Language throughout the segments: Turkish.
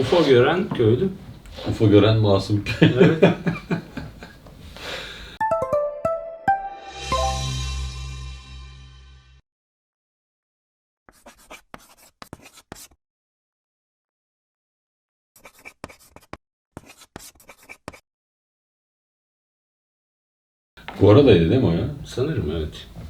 UFO gören köylü. UFO gören masum. Evet. Bu aradaydı değil mi o ya? Sanırım evet.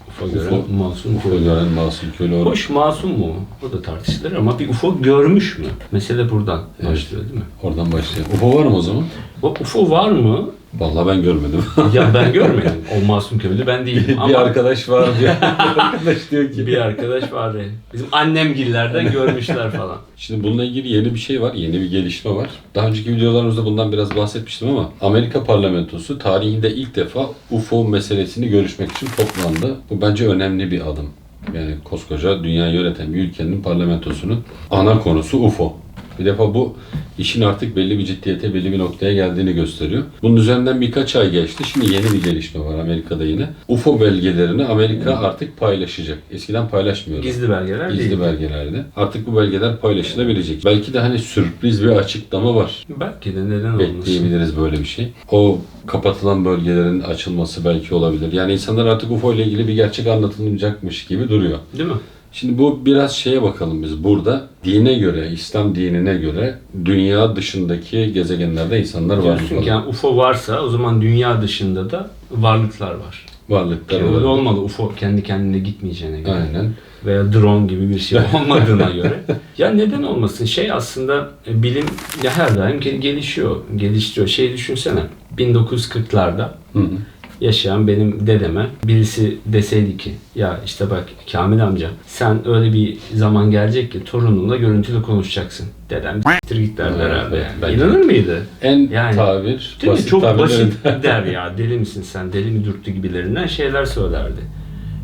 UFO UFO- gören masum UFO köylü. gören masum köylü. Hoş masum mu? O da tartışılır ama bir UFO görmüş mü? Mesele buradan Evet. başlıyor değil mi? Oradan başlayalım. UFO var mı o zaman? UFO var mı? Vallahi ben görmedim. Ya ben görmedim. O masum köylü ben değilim ama bir arkadaş var diyor. arkadaş diyor ki. bir arkadaş var. ya. Bizim annemgillerden görmüşler falan. Şimdi bununla ilgili yeni bir şey var, yeni bir gelişme var. Daha önceki videolarımızda bundan biraz bahsetmiştim ama Amerika parlamentosu tarihinde ilk defa UFO meselesini görüşmek için toplandı. Bu bence önemli bir adım. Yani koskoca dünyayı yöneten bir ülkenin parlamentosunun ana konusu UFO. Bir defa bu işin artık belli bir ciddiyete, belli bir noktaya geldiğini gösteriyor. Bunun üzerinden birkaç ay geçti. Şimdi yeni bir gelişme var Amerika'da yine. UFO belgelerini Amerika artık paylaşacak. Eskiden paylaşmıyordu. Gizli belgeler Gizli değil. belgelerde. Artık bu belgeler paylaşılabilecek. Belki de hani sürpriz bir açıklama var. Belki de neden olmasın. Bekleyebiliriz böyle bir şey. O kapatılan bölgelerin açılması belki olabilir. Yani insanlar artık UFO ile ilgili bir gerçek anlatılmayacakmış gibi duruyor. Değil mi? Şimdi bu biraz şeye bakalım biz. Burada dine göre, İslam dinine göre dünya dışındaki gezegenlerde insanlar var. Diyorsun ki yani UFO varsa o zaman dünya dışında da varlıklar var. Varlıklar Öyle olabilir. olmalı UFO kendi kendine gitmeyeceğine göre. Aynen. Veya drone gibi bir şey olmadığına göre. Ya neden olmasın? Şey aslında e, bilim ya her daim ge- gelişiyor, geliştiriyor. Şey düşünsene 1940'larda Hı hı. Yaşayan benim dedeme birisi deseydi ki ya işte bak Kamil amca sen öyle bir zaman gelecek ki torununla görüntülü konuşacaksın. Dedem "Siktir git derler Evet, evet, yani. İnanır mıydı? En Yani, tabir, Değil mi? Çok basit der ya. Deli misin sen? Deli mi dürttü gibilerinden şeyler söylerdi.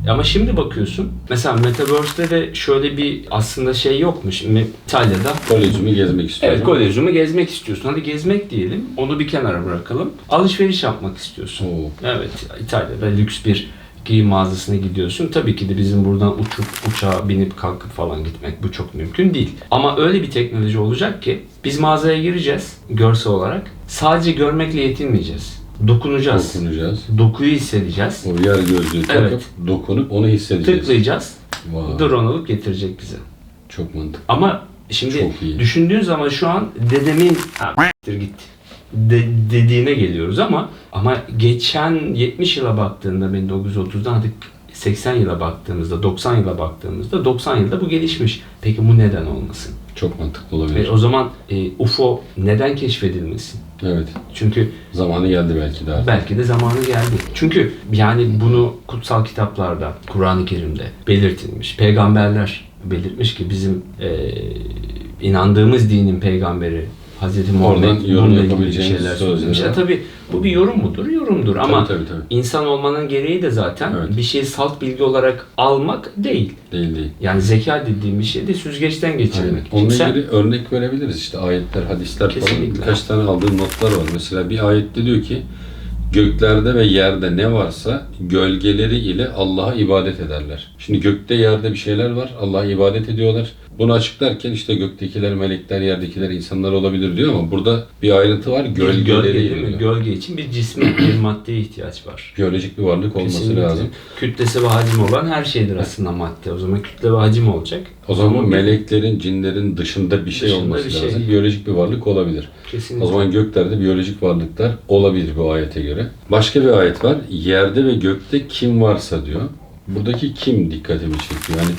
Ama şimdi bakıyorsun. Mesela Metaverse'de de şöyle bir aslında şey yokmuş. İtalya'da Kolezyumu gezmek istiyorum. Evet kolezyumu gezmek istiyorsun. Hadi gezmek diyelim. Onu bir kenara bırakalım. Alışveriş yapmak istiyorsun. Oo. Evet İtalya'da lüks bir giyim mağazasına gidiyorsun. Tabii ki de bizim buradan uçup uçağa binip kalkıp falan gitmek bu çok mümkün değil. Ama öyle bir teknoloji olacak ki biz mağazaya gireceğiz görsel olarak. Sadece görmekle yetinmeyeceğiz. Dokunacağız. Dokunacağız. Dokuyu hissedeceğiz. O yer gözlüğü takıp Evet. dokunup onu hissedeceğiz. Tıklayacağız. Vay, Drone alıp getirecek bize. Çok mantıklı. Ama şimdi Çok iyi. düşündüğün zaman şu an dedemin ha, s**tir git de, dediğine geliyoruz ama ama geçen 70 yıla baktığında 1930'dan hadi 80 yıla baktığımızda 90 yıla baktığımızda 90 yılda bu gelişmiş. Peki bu neden olmasın? Çok mantıklı olabilir. E, o zaman e, UFO neden keşfedilmesin? Evet. Çünkü Zamanı geldi belki daha. belki de zamanı geldi. Çünkü yani bunu kutsal kitaplarda, Kur'an-ı Kerim'de belirtilmiş. Peygamberler belirtmiş ki bizim e, inandığımız dinin peygamberi Hz. Muhammed Oradan yorum bununla ilgili yapabileceğiniz şeyler söylemiş. var. Ya tabii bu bir yorum mudur? Yorumdur ama tabii, tabii. insan olmanın gereği de zaten Evet. bir şeyi salt bilgi olarak almak değil. Değil değil. Yani zeka dediğim bir şey de süzgeçten Aynen. geçirmek. Onunla Şimdi sen- ilgili örnek verebiliriz işte ayetler, hadisler falan. Kesinlikle. Birkaç tane aldığım notlar var. Mesela bir ayette diyor ki göklerde ve yerde ne varsa gölgeleri ile Allah'a ibadet ederler. Şimdi gökte yerde bir şeyler var. Allah'a ibadet ediyorlar. Bunu açıklarken işte göktekiler, melekler, yerdekiler insanlar olabilir diyor ama burada bir ayrıntı var. Gölgeleri gölge değil mi? Gölge için bir cisme, bir maddeye ihtiyaç var. Biyolojik bir varlık olması Kesinlikle. lazım. Kütlesi ve hacim olan her şeydir aslında madde. O zaman kütle ve hacim olacak. O zaman Ama meleklerin, cinlerin dışında bir şey Dışında olması bir şey. lazım. Biyolojik bir varlık olabilir. Kesinlikle. O zaman göklerde biyolojik varlıklar olabilir bu ayete göre. Başka bir ayet var. Yerde ve gökte kim varsa diyor. Buradaki kim dikkatimi çekiyor. Yani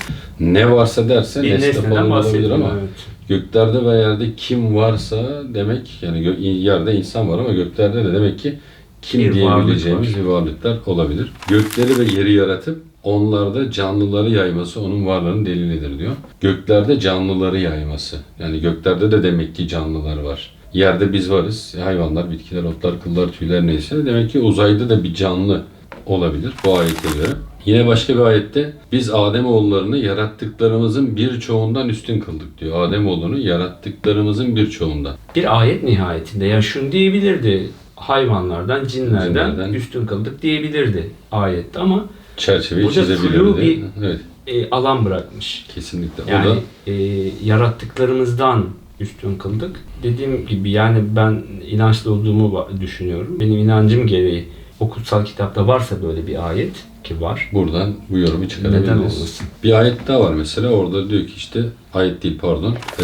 ne varsa derse bir nesne nesneden falan olabilir bahsediyor. ama Evet. göklerde ve yerde kim varsa demek yani gö- yerde insan var ama göklerde de demek ki kim Bir diyebileceğimiz varlık bir varlıklar olabilir. Gökleri ve yeri yaratıp onlarda canlıları yayması onun varlığının delilidir diyor. Göklerde canlıları yayması. Yani göklerde de demek ki canlılar var. Yerde biz varız. Hayvanlar, bitkiler, otlar, kıllar, tüyler neyse. Demek ki uzayda da bir canlı olabilir bu ayete göre. Yine başka bir ayette biz Ademoğullarını yarattıklarımızın birçoğundan üstün kıldık diyor. Ademoğullarını yarattıklarımızın birçoğundan. Bir ayet nihayetinde ya şunu diyebilirdi. Hayvanlardan, cinlerden, Cinlerden. üstün kıldık diyebilirdi ayette ama Çerçeveyi çizebilirdi. bir- Evet, e, alan bırakmış. kesinlikle. Yani o da e, yarattıklarımızdan üstün kıldık. Dediğim gibi yani ben inançlı olduğumu düşünüyorum. Benim inancım gereği o kutsal kitapta varsa böyle bir ayet ki var. Buradan bu yorumu çıkarabiliriz. Olmasın? Bir ayet daha var mesela orada diyor ki işte ayet değil pardon. Ee,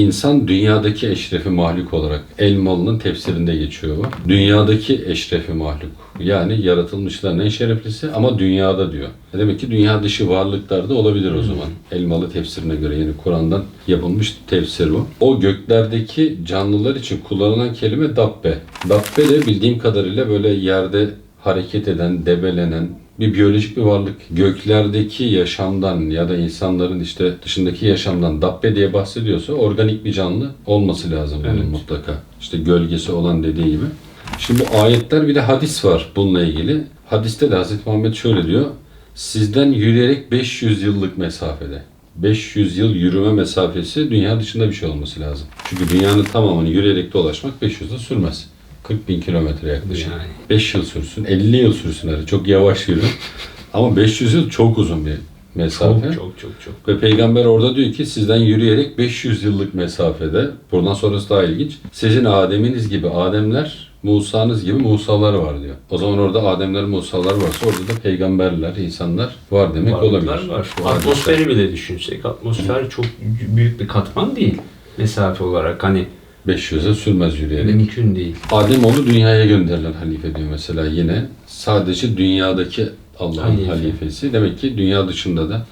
insan dünyadaki eşrefi mahluk olarak Elmalı'nın tefsirinde geçiyor bu. Dünyadaki eşrefi mahluk. Yani yaratılmışların en şereflisi ama dünyada diyor. E Demek ki dünya dışı varlıklar da olabilir o zaman. Elmalı tefsirine göre yani Kur'an'dan yapılmış tefsir o. O göklerdeki canlılar için kullanılan kelime dabbe. Dabbe de bildiğim kadarıyla böyle yerde hareket eden, debelenen bir biyolojik bir varlık. Göklerdeki yaşamdan ya da insanların işte dışındaki yaşamdan dabbe diye bahsediyorsa organik bir canlı olması lazım bunun Evet. mutlaka. İşte gölgesi olan dediği gibi. Şimdi bu ayetler bir de hadis var bununla ilgili. Hadiste de Hazreti Muhammed şöyle diyor. Sizden yürüyerek 500 yıllık mesafede. 500 yıl yürüme mesafesi dünya dışında bir şey olması lazım. Çünkü dünyanın tamamını yürüyerek dolaşmak 500 yıl sürmez. 40 bin kilometre yaklaşık. Yani. 5 yıl sürsün, 50 yıl sürsün hadi çok yavaş yürü. Ama 500 yıl çok uzun bir mesafe. Çok çok çok çok. Ve peygamber orada diyor ki sizden yürüyerek 500 yıllık mesafede, buradan sonrası daha ilginç. Sizin Adem'iniz gibi Ademler, Musa'nız gibi Musalar var diyor. O zaman orada Ademler, Musalar varsa orada da peygamberler, insanlar var demek Varlıklar olabilir. var. Atmosferi bile düşünsek atmosfer çok büyük bir katman değil mesafe olarak hani 500 yıl sürmez yürüyerek. mümkün değil. Adem onu dünyaya gönderilen halife diyor mesela yine. Sadece dünyadaki Allah'ın Halife. halifesi. Demek ki dünya dışında da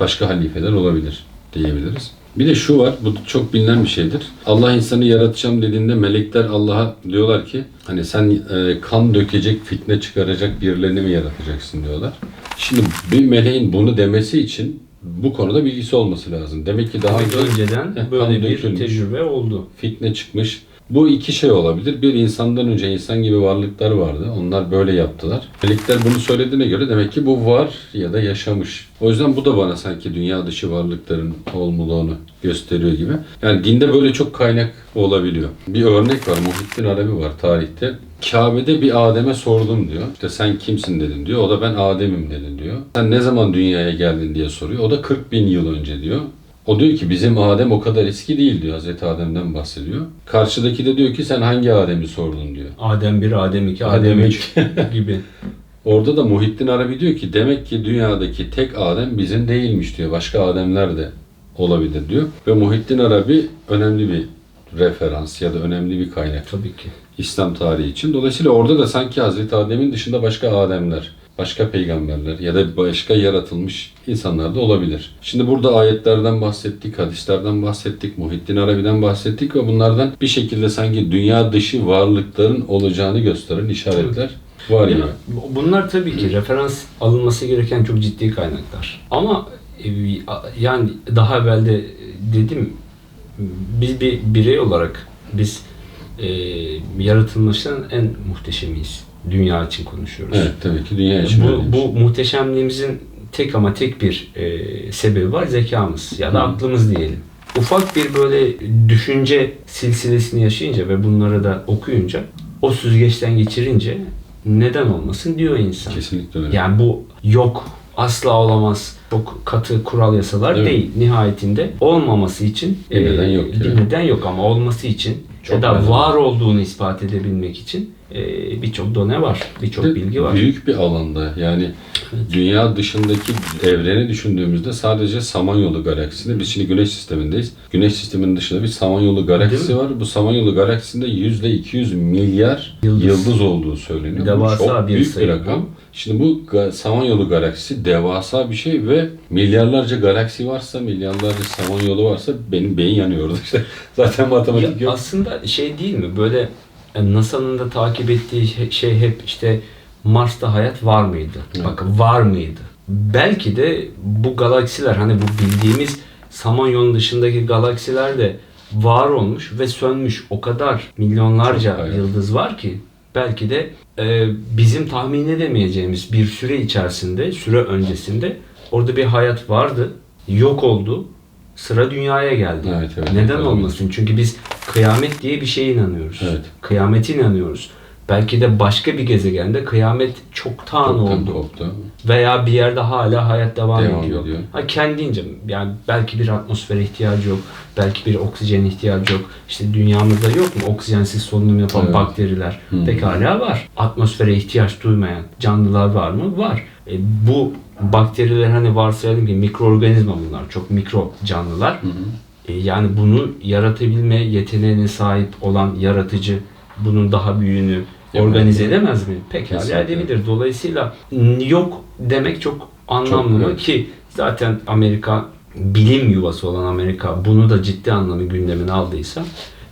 başka halifeler olabilir diyebiliriz. Bir de şu var, bu çok bilinen bir şeydir. Allah insanı yaratacağım dediğinde melekler Allah'a diyorlar ki hani sen e, kan dökecek, fitne çıkaracak birilerini mi yaratacaksın diyorlar. Şimdi bir meleğin bunu demesi için bu konuda bilgisi olması lazım. Demek ki daha önce önceden böyle bir tecrübe oldu. fitne çıkmış. Bu iki şey olabilir. Bir insandan önce insan gibi varlıklar vardı. Onlar böyle yaptılar. Melekler bunu söylediğine göre demek ki bu var ya da yaşamış. O yüzden bu da bana sanki dünya dışı varlıkların olmuluğunu gösteriyor gibi. Yani dinde böyle çok kaynak olabiliyor. Bir örnek var. Muhittin Arabi var tarihte. Kabe'de bir Adem'e sordum diyor. İşte sen kimsin dedin diyor. O da ben Adem'im dedin diyor. Sen ne zaman dünyaya geldin diye soruyor. O da 40 bin yıl önce diyor. O diyor ki bizim Adem o kadar eski değil diyor. Hazreti Adem'den bahsediyor. Karşıdaki de diyor ki sen hangi Adem'i sordun diyor. Adem 1, Adem 2, Adem Adem üç. 3 gibi. Orada da Muhittin Arabi diyor ki demek ki dünyadaki tek Adem bizim değilmiş diyor. Başka Ademler de olabilir diyor. Ve Muhittin Arabi önemli bir referans ya da önemli bir kaynak Tabii ki. İslam tarihi için. Dolayısıyla orada da sanki Hazreti Adem'in dışında başka Ademler, başka peygamberler ya da başka yaratılmış insanlar da olabilir. Şimdi burada ayetlerden bahsettik, hadislerden bahsettik, Muhittin Arabi'den bahsettik ve bunlardan bir şekilde sanki dünya dışı varlıkların olacağını gösteren işaretler var Ya, bunlar tabii ki referans alınması gereken çok ciddi kaynaklar. Ama e, yani daha evvel de dedim biz bir birey olarak biz e, yaratılmışların en muhteşemiyiz. Dünya için konuşuyoruz. Evet tabii ki dünya için Bu, bu muhteşemliğimizin tek ama tek bir e, sebebi var zekamız ya da Hı. aklımız diyelim. Ufak bir böyle düşünce silsilesini yaşayınca ve bunları da okuyunca o süzgeçten geçirince neden olmasın diyor insan. Kesinlikle öyle. Yani bu yok asla olamaz çok katı kural yasalar Evet. değil. Nihayetinde olmaması için Bir neden yok bir yani. neden yok ama olması için Çok ya da var olduğunu ispat edebilmek için e, birçok done var, birçok bilgi var. Büyük bir alanda yani dünya dışındaki evreni düşündüğümüzde sadece Samanyolu galaksisinde biz şimdi Güneş sistemindeyiz. Güneş sisteminin dışında bir Samanyolu galaksisi var. Bu Samanyolu galaksisinde yüzde 200 milyar Yıldız. yıldız, olduğu söyleniyor. Bu Devasa çok bir büyük sayı bir bu. rakam. Şimdi bu Samanyolu galaksisi devasa bir şey ve milyarlarca galaksi varsa, milyarlarca Samanyolu varsa benim beyin yanıyor orada işte. Zaten matematik Ya yok. aslında şey değil mi böyle NASA'nın da takip ettiği şey- hep işte Mars'ta hayat var mıydı? Evet. Bak var mıydı? Belki de bu galaksiler hani bu bildiğimiz Samanyolu dışındaki galaksiler de var olmuş ve sönmüş. O kadar milyonlarca Çok yıldız var ki belki de e, bizim tahmin edemeyeceğimiz bir süre içerisinde, süre öncesinde orada bir hayat vardı, yok oldu, sıra dünyaya geldi. Evet, evet, Neden olabilir. olmasın? Çünkü biz kıyamet diye bir şeye inanıyoruz. Evet. Kıyamete inanıyoruz. Belki de başka bir gezegende kıyamet çoktan Çoktan oldu. koptu. Veya bir yerde hala hayat devam, Devam ediyor. ediyor. Ha kendince yani belki bir atmosfere ihtiyacı yok. Belki bir oksijen ihtiyacı yok. İşte dünyamızda yok mu oksijensiz solunum yapan Evet. bakteriler? Hı. Pekala var. Atmosfere ihtiyaç duymayan canlılar var mı? Var. E, bu bakteriler hani varsayalım ki mikroorganizma bunlar. Çok mikro canlılar. Hı hı. E, yani bunu yaratabilme yeteneğine sahip olan yaratıcı bunun daha büyüğünü Yapamaz. organize edemez mi? Pekala Kesinlikle. edebilir. Dolayısıyla yok demek çok anlamlı mı evet. ki zaten Amerika bilim yuvası olan Amerika bunu da ciddi anlamda gündemine aldıysa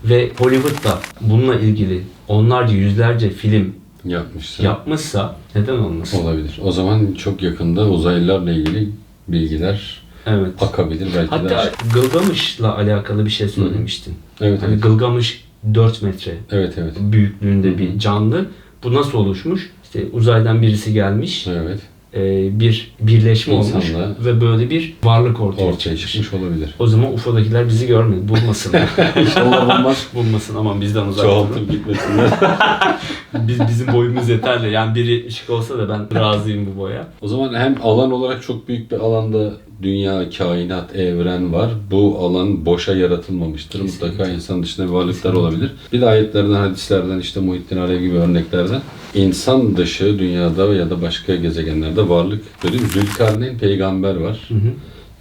ve Hollywood da bununla ilgili onlarca yüzlerce film Yapmışsa yapmışsa neden olmasın? olabilir. O zaman çok yakında uzaylılarla ilgili bilgiler Evet. akabilir belki de. Hatta Gılgamış'la alakalı bir şey söylemiştin. Evet Hani evet. Gılgamış 4 metre Evet evet. büyüklüğünde bir canlı. Bu nasıl oluşmuş? İşte uzaydan birisi gelmiş, Evet. E, bir birleşme olmuş ve böyle bir varlık ortaya, Ortaya çıkmış. çıkmış olabilir. O zaman UFO'dakiler bizi görmedi, bulmasın. İnşallah bulmaz. bulmasın aman bizden uzak durun. Çoğaltıp gitmesinler. Biz, bizim boyumuz yeterli. Yani 1.72 olsa da ben razıyım bu boya. O zaman hem alan olarak çok büyük bir alanda dünya, kainat, evren var. Bu alan boşa yaratılmamıştır. Kesinlikle. Mutlaka insan dışında bir varlıklar olabilir. Bir de ayetlerden, hadislerden, işte Muhittin Arabi gibi örneklerden insan dışı dünyada ya da başka gezegenlerde varlık böyle Zülkarneyn peygamber var. Hı hı.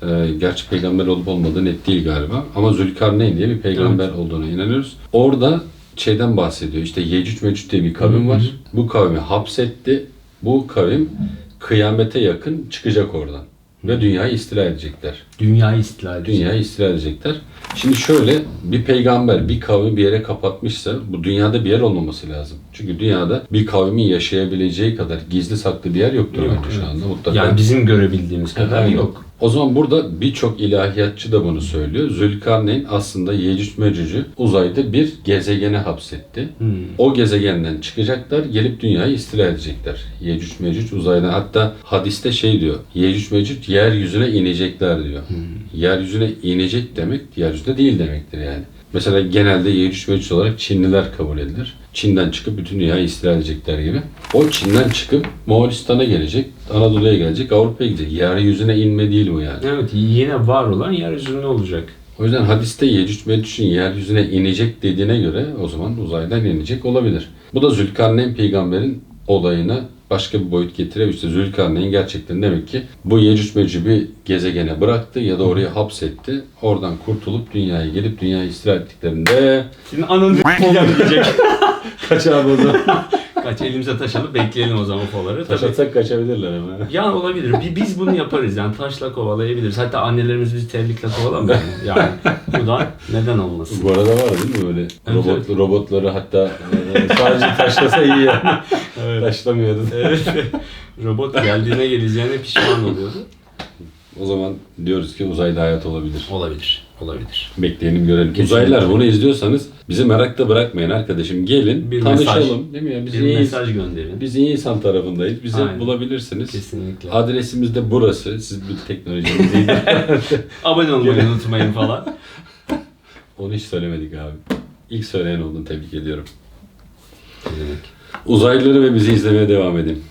Ee, gerçi peygamber olup olmadığı net değil galiba. Ama Zülkarneyn diye bir peygamber olduğuna inanıyoruz. Orada şeyden bahsediyor. İşte Yecüc Mecüc diye bir kavim Hı hı. var. Bu kavmi hapsetti. Bu kavim kıyamete yakın çıkacak oradan. Ve dünyayı istila edecekler. Dünyayı istila edecek. Dünyayı istila edecekler. Şimdi şöyle bir peygamber bir kavmi bir yere kapatmışsa bu dünyada bir yer olmaması lazım. Çünkü dünyada bir kavmin yaşayabileceği kadar gizli saklı bir yer yoktur Yok, bence şu evet. anda. Mutlaka. Yani bizim görebildiğimiz kadar Aynen. yok. O zaman burada birçok ilahiyatçı da bunu söylüyor. Zülkarneyn aslında Yecüc Mecüc'ü uzayda bir gezegene hapsetti. Hmm. O gezegenden çıkacaklar, gelip dünyayı istila edecekler. Yecüc Mecüc uzaydan. Hatta hadiste şey diyor, Yecüc Mecüc yeryüzüne inecekler diyor. Yeryüzüne inecek demek, yeryüzünde değil demektir yani. Mesela genelde Yecüc Mecüc olarak Çinliler kabul edilir. Çin'den çıkıp bütün dünyayı istila edecekler gibi. O Çin'den çıkıp Moğolistan'a gelecek, Anadolu'ya gelecek, Avrupa'ya gidecek. Yeryüzüne inme değil bu yani. Evet yine var olan yeryüzünde olacak. O yüzden hadiste Yecüc Mecüc'ün yeryüzüne inecek dediğine göre o zaman uzaydan inecek olabilir. Bu da Zülkarneyn peygamberin olayına başka bir boyut getirebilir. İşte Zülkarneyn gerçekten demek ki bu Yecüc Mecüc'ü bir gezegene bıraktı ya da oraya hapsetti. Oradan kurtulup dünyaya gelip dünyayı istila ettiklerinde Şimdi ananı diyecek. kaç abi o zaman? Kaç elimize taş alıp bekleyelim o zaman UFO'ları. Taş Tabii. atsak kaçabilirler ama. Ya olabilir. Bi- Biz bunu yaparız yani taşla kovalayabiliriz. Hatta annelerimiz bizi terlikle kovalamıyor mu? Yani bu da neden olmasın? Bu arada var değil mi böyle robot, robotları hatta e, sadece taşlasa iyi yani. Evet. Taşlamıyordu. Evet. Robot geldiğine geleceğine pişman oluyordu. O zaman diyoruz ki uzayda hayat olabilir. Olabilir. Olabilir. Bekleyelim görelim. Kesinlikle. Uzaylılar bunu izliyorsanız bizi merakta bırakmayın arkadaşım. Gelin Bir tanışalım. mesaj. Değil mi ya? Biz Bir iyi, mesaj gönderin. biz iyi insan tarafındayız. Bizi Aynen. bulabilirsiniz. Kesinlikle. Adresimiz de burası. Siz bir teknolojiniz iyi. Abone olmayı unutmayın falan. Onu hiç söylemedik abi. İlk söyleyen oldun. Tebrik ediyorum. Ne demek? Uzaylıları ve bizi izlemeye devam edin.